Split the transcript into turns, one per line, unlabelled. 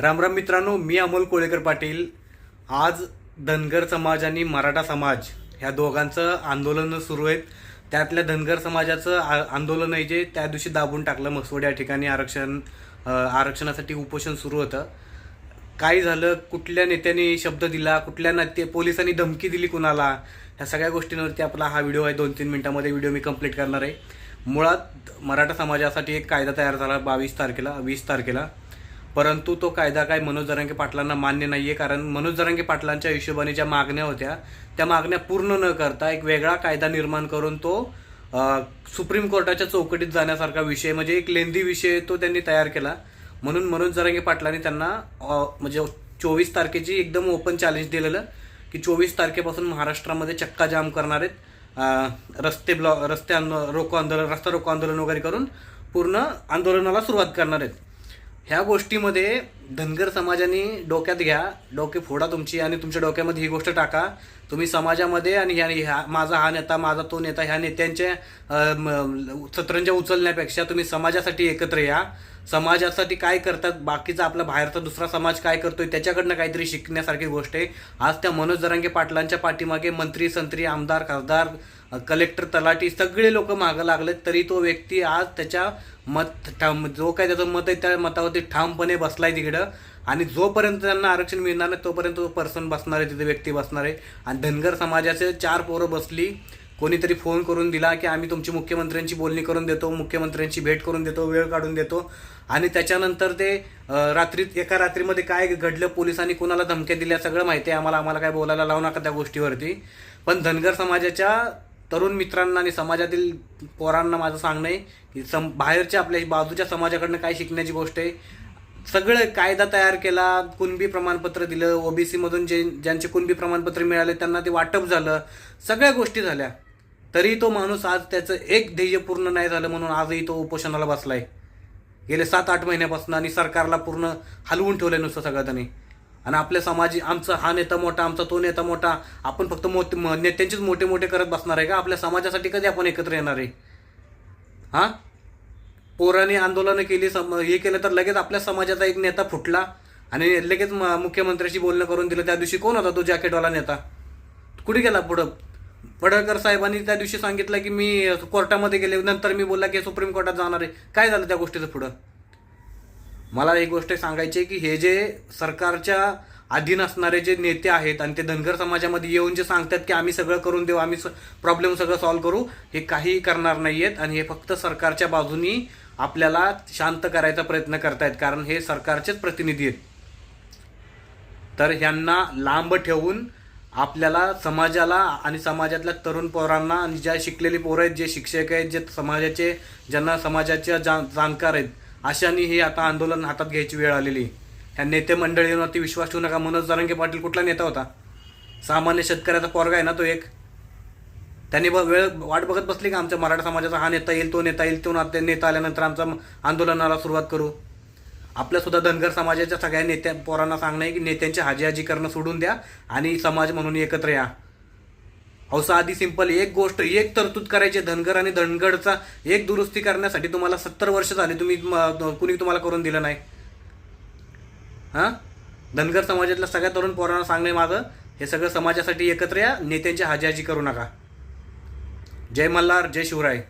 रामराम मित्रांनो मी अमोल कोळेकर पाटील. आज धनगर समाज आणि मराठा समाज ह्या दोघांचं आंदोलन सुरू आहेत. त्यातल्या धनगर समाजाचं आ- आंदोलन आहे जे त्या दिवशी दाबून टाकलं मसवड या ठिकाणी आरक्षण आरक्षणासाठी उपोषण सुरू होतं. काय झालं कुठल्या नेत्याने शब्द दिला कुठल्या नेते पोलिसांनी धमकी दिली कुणाला? ह्या सगळ्या गोष्टींवरती आपला हा व्हिडिओ आहे. दोन तीन मिनिटामध्ये व्हिडिओ मी कंप्लीट करणार आहे. मुळात मराठा समाजासाठी एक कायदा तयार झाला बावीस तारखेला वीस तारखेला. परंतु तो कायदा काय मनोज जरांगे पाटलांना मान्य नाही आहे कारण मनोज जरांगे पाटलांच्या हिशोबाने ज्या मागण्या होत्या त्या मागण्या पूर्ण न करता एक वेगळा कायदा निर्माण करून तो सुप्रीम कोर्टाच्या चौकटीत जाण्यासारखा विषय म्हणजे एक लेंदी विषय तो त्यांनी तयार केला. म्हणून मनोज जरांगे पाटलांनी त्यांना म्हणजे चोवीस तारखेची एकदम ओपन चॅलेंज दिलेलं की चोवीस तारखेपासून महाराष्ट्रामध्ये चक्का जाम करणार आहेत. रस्ते ब्लॉ रस्ते आंदो रोको आंदोलन रस्ता रोको आंदोलन वगैरे करून पूर्ण आंदोलनाला सुरुवात करणार आहेत. ह्या गोष्टीमध्ये धनगर समाजाने डोक्यात घ्या डोके फोडा तुमची आणि तुमच्या डोक्यामध्ये ही गोष्ट टाका. तुम्ही समाजामध्ये आणि ह्या ह्या माझा हा नेता माझा तो नेता ह्या नेत्यांच्या अं, सतरंजा उचलण्यापेक्षा तुम्ही समाजासाठी एकत्र या. समाजासाठी काय करतात बाकीचा आपला बाहेरचा दुसरा समाज काय करतोय त्याच्याकडनं काहीतरी शिकण्यासारखी गोष्ट आहे. आज त्या मनोज जरांगे पाटलांच्या पाठीमागे मंत्री संत्री आमदार खासदार कलेक्टर तलाठी सगळे लोक मागं लागलेत तरी तो व्यक्ती आज त्याच्या मत ठाम जो काय त्याचं मत आहे त्या मतावरती ठामपणे बसलाय तिकडं. आणि जोपर्यंत त्यांना आरक्षण मिळणार नाही तोपर्यंत तो पर्सन बसणार आहे तिथे व्यक्ती बसणार आहे. आणि धनगर समाजाचे चार पोरं बसली कोणीतरी फोन करून दिला की आम्ही तुमची मुख्यमंत्र्यांची बोलणी करून देतो मुख्यमंत्र्यांची भेट करून देतो वेळ काढून देतो. आणि त्याच्यानंतर ते रात्रीत एका रात्रीमध्ये काय घडलं पोलिसांनी कोणाला धमक्या दिल्या सगळं माहिती आहे. आम्हाला आम्हाला काय बोलायला लावू नका त्या गोष्टीवरती. पण धनगर समाजाच्या तरुण मित्रांना आणि समाजातील पोरांना माझं सांगणं आहे की सम बाहेरच्या आपल्या बाजूच्या समाजाकडनं काय शिकण्याची गोष्ट आहे. सगळं कायदा तयार केला कुणबी प्रमाणपत्र दिलं ओ बी सीमधून जे ज्यांचे कुणबी प्रमाणपत्र मिळाले त्यांना ते वाटप झालं सगळ्या गोष्टी झाल्या. तरी तो माणूस आज त्याचं एक ध्येय पूर्ण नाही झालं म्हणून आजही तो उपोषणाला बसला आहे गेले सात आठ महिन्यापासून आणि सरकारला पूर्ण हलवून ठेवलं नुसतं सगळं त्यांनी. आणि आपल्या समाज आमचा हा नेता मोठा आमचा तो नेता मोठा आपण फक्त मोठे नेत्यांचेच मोठे मोठे करत बसणार आहे का? आपल्या समाजासाठी कधी आपण एकत्र येणार आहे? हा? पोरांनी आंदोलनं केली सम हे केलं तर लगेच आपल्या समाजाचा एक नेता फुटला आणि लगेच मुख्यमंत्र्याशी बोलणं करून दिलं. त्या दिवशी कोण होता तो जॅकेटवाला नेता? कुठे गेला पुढं? पडळकर साहेबांनी त्या दिवशी सांगितलं की मी कोर्टामध्ये गेले नंतर मी बोलला की सुप्रीम कोर्टात जाणार आहे. काय झालं त्या गोष्टीचं पुढं? मला एक गोष्ट सांगायची की हे जे सरकारच्या अधीन असणारे जे नेते आहेत आणि ते धनगर समाजामध्ये येऊन जे सांगतात की आम्ही सगळं करून देऊ आम्ही प्रॉब्लेम सगळं सॉल्व्ह करू हे काही करणार नाही आहेत आणि हे फक्त सरकारच्या बाजूनी आपल्याला शांत करायचा प्रयत्न करतायत. कारण हे सरकारचेच प्रतिनिधी आहेत. तर ह्यांना लांब ठेवून आपल्याला समाजाला आणि समाजातल्या तरुण पोरांना आणि ज्या शिकलेली पोरं आहेत जे शिक्षक आहेत जे समाजाचे ज्यांना समाजाच्या जा जाणकार आहेत अशांनी हे आता आंदोलन हातात घ्यायची वेळ आलेली. आहे. ह्या नेते मंडळींवरती विश्वास ठेवू नका मनोज जरांगे पाटील कुठला नेता होता? सामान्य शेतकऱ्याचा पोरगा आहे ना तो एक? त्यांनी ब वेळ वाट बघत बसली का आमच्या मराठा समाजाचा? हा नेता येईल तो नेता येईल तो ना नेता आल्यानंतर आमचा आंदोलनाला सुरुवात करू. आपल्यासुद्धा धनगर समाजाच्या सगळ्या नेत्या पोरांना सांगणं आहे की नेत्यांची हाजी करणं सोडून द्या आणि समाज म्हणून एकत्र या. अहो साधी सिंपल एक गोष्ट एक तरतूद करायची धनगर आणि धनगडचा एक दुरुस्ती करण्यासाठी तुम्हाला सत्तर वर्ष झाली तुम्ही कुणी तुम्हाला करून दिलं नाही. हां? धनगर समाजातल्या सगळ्या तरुण पोरांना सांगणे माझं हे सगळं समाजासाठी एकत्र या नेत्यांची हाजी करू नका. जय मल्हार जय शिवराय.